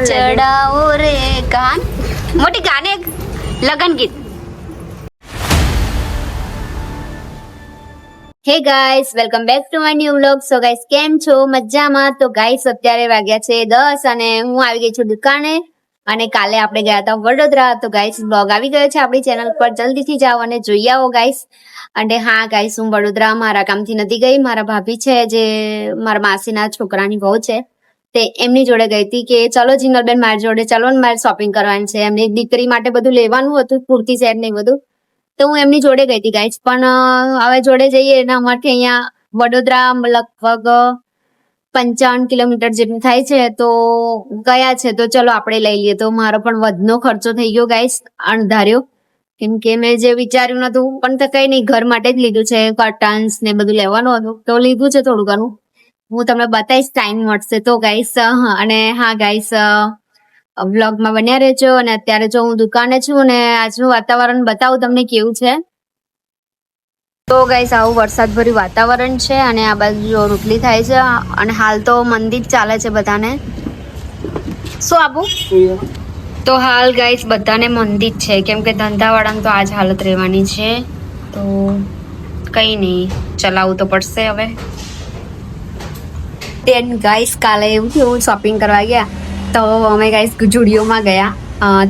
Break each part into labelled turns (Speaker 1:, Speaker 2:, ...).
Speaker 1: ચડાવો રે કાન મોટી ગાને લગન ગીત hey guys welcome back to my new vlog so guys કેમ છો? મજામાં? તો ગાઈસ અત્યારે વાગ્યા છે દસ અને હું આવી ગઈ છું દુકાને. અને કાલે આપણે ગયા હતા વડોદરા. તો ગાઈસ બ્લોગ આવી ગયો છે આપણી ચેનલ પર. જલ્દીથી જાઓ અને જોઈ આવો ગાઈસ અને હા ગાઈસ હું વડોદરા, મારા કામથી નથી ગઈ. મારા ભાભી છે, જે મારા માસીના છોકરાની બહુ છે. તે એમની જોડે ગઈ હતી કે ચલો જીનલબેન મારી જોડે, ચલો ને મારે શોપિંગ કરવાની છે. એમની દીકરી માટે બધું લેવાનું હતું કુર્તી સેટ ને બધું. તો હું એમની જોડે ગઈ હતી ગાઈસ પણ હવે જોડે જઈએ એના અમારથી અહીંયા વડોદરા લગભગ પંચાવન કિલોમીટર જેટલું થાય છે. તો ગયા છે. તો ચલો આપણે લઈ લઈએ. તો મારો પણ વધનો ખર્ચો થઈ ગયો ગાઈસ અણધાર્યો. કેમ કે મેં જે વિચાર્યું નતું, પણ તો કઈ નહીં, ઘર માટે જ લીધું છે કર્ટન્સ ને બધું લેવાનું હતું. તો લીધું છે થોડું ઘણું. હું તમને બતાવીશ ટાઈમ મળશે. તો ગાઈસ અને હા ગાઈસ વ્લોગમાં બન્યા રહેજો. અને અત્યારે જો હું દુકાને છું ને આજનું વાતાવરણ બતાવું તમને કેવું છે. તો ગાઈસ આવું વરસાદ ભર્યું વાતાવરણ છે અને આ બાજુ રોટલી થાય છે. અને હાલ તો મંદી જ ચાલે છે બધાને. શું આપું તો હાલ ગાઈસ બધાને મંદી જ છે. કેમ કે ધંધાવાળાને તો આજ હાલત રહેવાની છે. તો કંઈ નહીં, ચલાવવું તો પડશે હવે. તેન ગાઈસ કાલે એવું થયું શોપિંગ કરવા ગયા. તો અમે ગાઈસ જુડિયોમાં ગયા.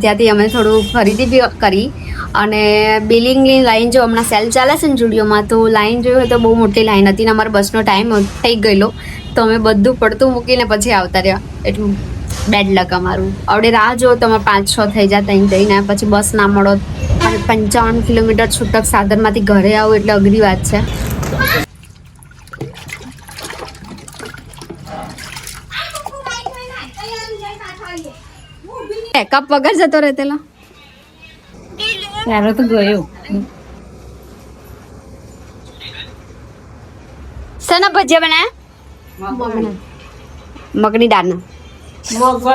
Speaker 1: ત્યાંથી અમે થોડું ખરીદી બી કરી. અને બિલિંગની લાઈન જો હમણાં સેલ ચાલે છે ને જુડિયોમાં, તો લાઈન જોયું તો બહુ મોટી લાઈન હતી ને અમારો બસનો ટાઈમ થઈ ગયેલો. તો અમે બધું પડતું મૂકીને પછી આવતા રહ્યા. એટલું બેડ લક અમારું. આવડે રાહ જો તમે પાંચ છ થઈ જાય ત્યાં જઈને. પછી બસ ના મળો. પંચાવન કિલોમીટર છૂટક સાધનમાંથી ઘરે આવું એટલે અઘરી વાત છે. કપ વગર જતો રહેતેલો?
Speaker 2: ત્યારે તો ગયો.
Speaker 1: શેના ભજીયા બનાયા? મગની દાળના.
Speaker 2: મગજ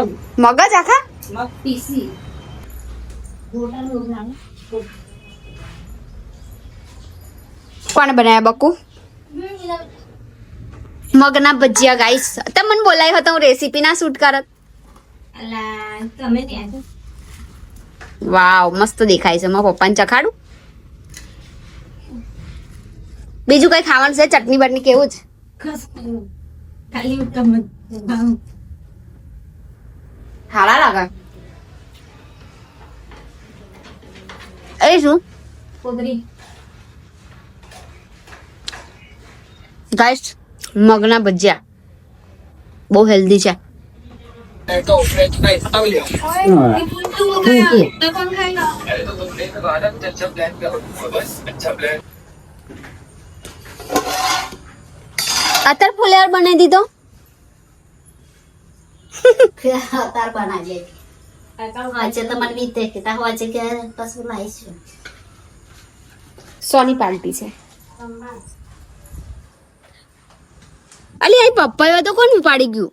Speaker 1: મગજ આખા?
Speaker 2: મગ પીસી
Speaker 1: કોણ બનાયા બકુ? મગના ભજીયા ગાઈસ. તમે મને બોલાય હતો હું રેસીપી ના શૂટ કરત
Speaker 2: તમે ત્યાં
Speaker 1: વાવ મસ્ત દેખાય છે મારા પપ્પાને ચખાડું. બીજું કઈ ખાવાનું છે? ચટણી બટની કેવું છે?
Speaker 2: ખાલી
Speaker 1: લાગે. એ શું? ગાઈસ મગના ભજીયા. બહુ હેલ્ધી છે.
Speaker 3: तो फ्रेंच फ्राइज अब ले अच्छा प्लान करो बस अच्छा प्लान
Speaker 1: અત્યારે ફુલેવર બનાવી દીધો
Speaker 4: તાર બનાવી વાંચે તો મને બી તે કીધા વાંચે કે કશું લાવીશું
Speaker 1: સોની પાર્ટી છે અલી આ પપ્પાયો તો કોણ ઉપાડી ગયું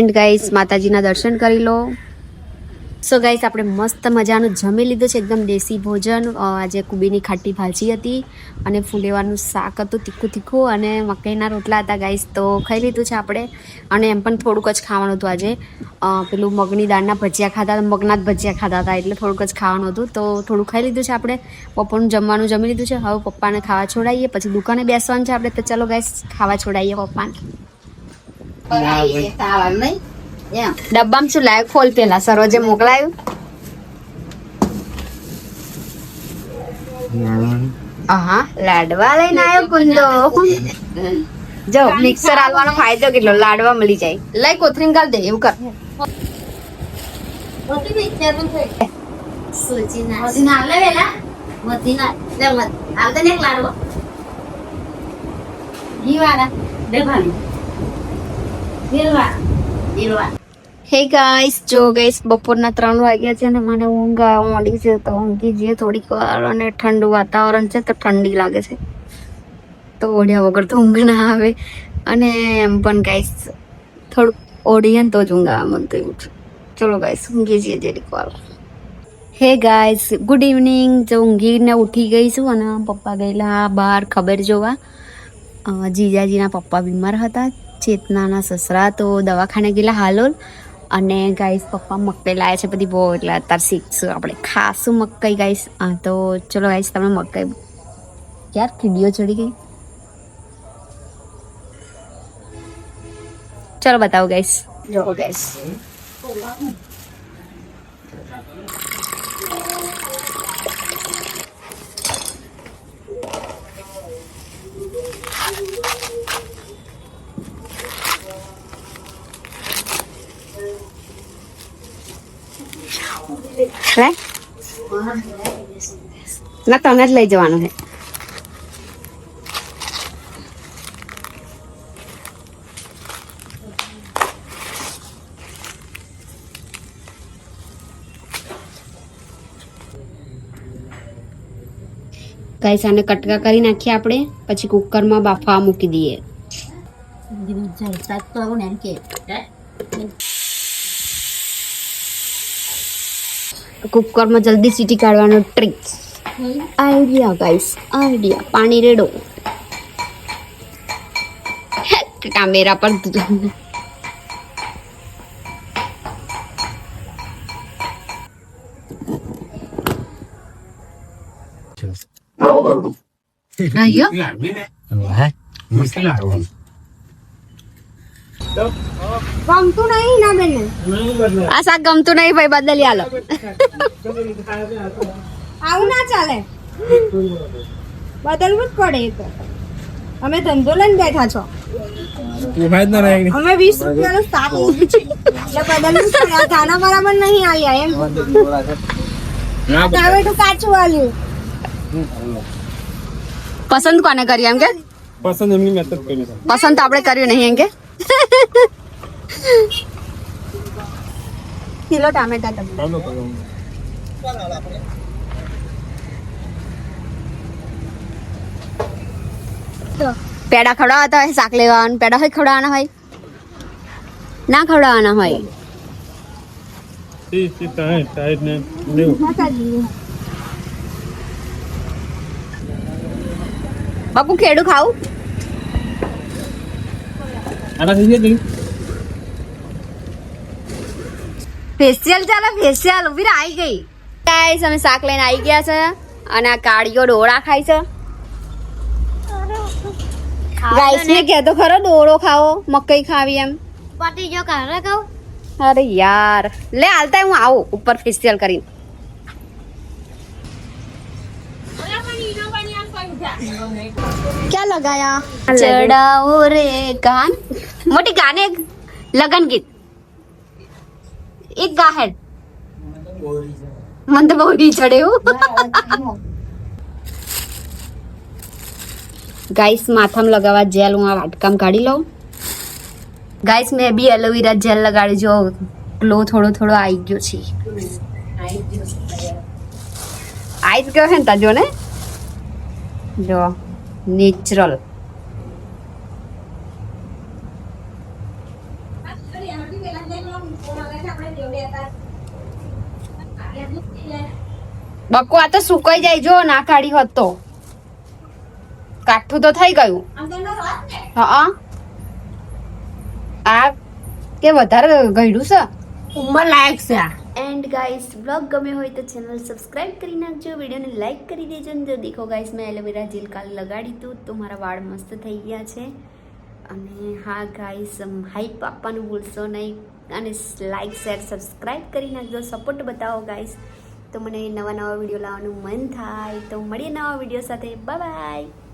Speaker 1: એન્ડ ગાઈસ માતાજીના દર્શન કરી લો. સો ગાઈસ આપણે મસ્ત મજાનું જમી લીધું છે, એકદમ દેશી ભોજન. આજે કુબીની ખાટી ભાજી હતી અને ફૂલેવાનું શાક હતું તીખું તીખું અને મકાઈના રોટલા હતા ગાઈસ તો ખાઈ લીધું છે આપણે. અને એમ પણ થોડુંક જ ખાવાનું હતું આજે. પેલું મગની દાળના ભજીયા ખાતા મગના જ ભજીયા ખાતા હતા, એટલે થોડુંક જ ખાવાનું હતું. તો થોડું ખાઈ લીધું છે આપણે. પપ્પાનું જમવાનું જમી લીધું છે. હવે પપ્પાને ખાવા છોડાવીએ પછી દુકાને બેસવાનું છે આપણે. તો ચાલો ગાઈસ ખાવા છોડાવીએ પપ્પાને. ડબ્બામાં શું લાવ્યો ખોલ પેલા. સરોજે મોકલાયું? હા લાડવા લઈને આવ્યો કુંદો. જો મિક્સર આલવાનો ફાયદો કેટલો? લાડવા મળી જાય. લઈ કોથરીમ ગાલ દે એવું કર.
Speaker 4: સૂચી ના ના. લે વેલા. મતી ના લે મત આવતા ને લાડવા. ઘી વાળા.
Speaker 1: હે ગાઈસ જો ગાઈસ બપોરના ત્રણ વાગ્યા છે ને મને ઊંઘ માંડી છે, તો ઊંઘી જઈએ થોડીક વાર અને ઠંડુ વાતાવરણ છે, તો ઠંડી લાગે છે. તો ઓઢ્યા વગર તો ઊંઘ ના આવે. અને એમ પણ ગાઈસ થોડુંક ઓઢીએ ને તો જ ઊંઘ આવે મને તો એવું છે. ચલો ગાઈસ ઊંઘી જઈએ જરીક વાર. હે ગાઈસ ગુડ ઇવનિંગ જો ઊંઘીને ઉઠી ગઈ છું અને પપ્પા ગયેલા બહાર ખબર જોવા. જીજાજીના પપ્પા બીમાર હતા. ચેતનાના સસરા તો દવાખાને ગયેલા હાલોલ. અને ગાઈસ પપ્પા મકાઈ લાયા છે બધી બહુ, એટલે અત્યારે શીખશું આપણે. ખાસું મકાઈ ગાઈસ હા તો ચલો ગાઈસ તમે મકાઈ. યાર, કીડીઓ ચડી ગઈ. ચલો, બતાવો ગાઈસ જો ગાઈસ લે ના તમે જ લઈ જવાનું છે. ગાઈસ, આને કટકા કરી નાખીએ આપણે, પછી કુકરમાં બાફવા મૂકી દઈએ. કુકરમાં જલ્દી સીટી કાઢવાનો ટ્રીક આઈડિયા ગાઈસ આઈડિયા પાણી રેડો કામેરા પર આયો ગમતું નહીં ના બેન. આ શાક ગમતું નહીં ભાઈ બદલી આલો.
Speaker 2: આવું ના ચાલે. બદલવું જ પડે એ તો. અમે ધંધો લઈને બેઠા છો. અમે વીસ રૂપિયાનો શાક લીધું છે. એટલે બદલવું પડે. બરાબર નહીં આવ્યા એમ. ટામેટું કાચું આવ્યું
Speaker 1: પસંદ કોને કરી એમ કે?
Speaker 5: પસંદ એમની કરી
Speaker 1: પસંદ આપણે કર્યું નહીં એમ કે? કિલો ટામેટા તમે
Speaker 5: ચાલો કરો
Speaker 1: પેડા ખવડાવતા હોય શાક લેવાનું પેડા હોય ખવડાવવાના હોય ના ખવડાવવાના હોય
Speaker 5: ત્રીસથી સાઠ સાઠ ને નેવું
Speaker 1: બાપુ ખેડું ખાવું
Speaker 5: આના થઈ જાય
Speaker 1: ફેશિયલ ચાલે ફેશિયલ ઊભી રહે, આવી ગઈ. ગાઈસ અમે શાક લઈને આવી ગયા છે અને આ કાળીઓ ડોળા ખાય છે. ગાઈસ ને કહેતો ખરો ડોળો ખાવો મકઈ ખાવી એમ.
Speaker 4: પતિ જો કારે કહું
Speaker 1: અરે યાર. લે હાલતા હું આવું ઉપર ફેશિયલ કરીને. क्या लगाया ચડાવો રે ગાન મોટી ગાને એક લગન ગીત એક ગાહેડ મને તો બહુ ડી ચડે ગાઈસ માથામાં લગાવવા જેલ હું આ વાટકામ કાઢી લઉં ગાઈસ મેં બી એલોવેરા જેલ લગાડી જો ગ્લો થોડો થોડો આવી ગયો છે આઈ જ ગયો હે ને તા જો ને જો નેચરલ બકો, આ તો સુકાઈ જાય, જો, ના કાઢી હોત તો. કાઠું તો થઈ ગયું. હા. આ કે વધારે ગયડું છે?
Speaker 4: ઉંમર લાયક છે આ.
Speaker 1: એન્ડ ગાઈસ બ્લોગ ગમે હોય તો ચેનલ સબસ્ક્રાઈબ કરી નાખજો. વિડીયોને લાઈક કરી દેજો ને જો દેખો ગાઈસ મેં એલોવેરા જેલ કાલે લગાડી હતું તો મારા વાળ મસ્ત થઈ ગયા છે. અને હા ગાઈસ હાઈપ આપવાનું ભૂલશો નહીં. અને લાઈક શેર સબસ્ક્રાઈબ કરી નાખજો. સપોર્ટ બતાવો ગાઈસ તો મને નવા નવા વીડિયો લાવવાનું મન થાય. તો મળીએ નવા વીડિયો સાથે. Bye bye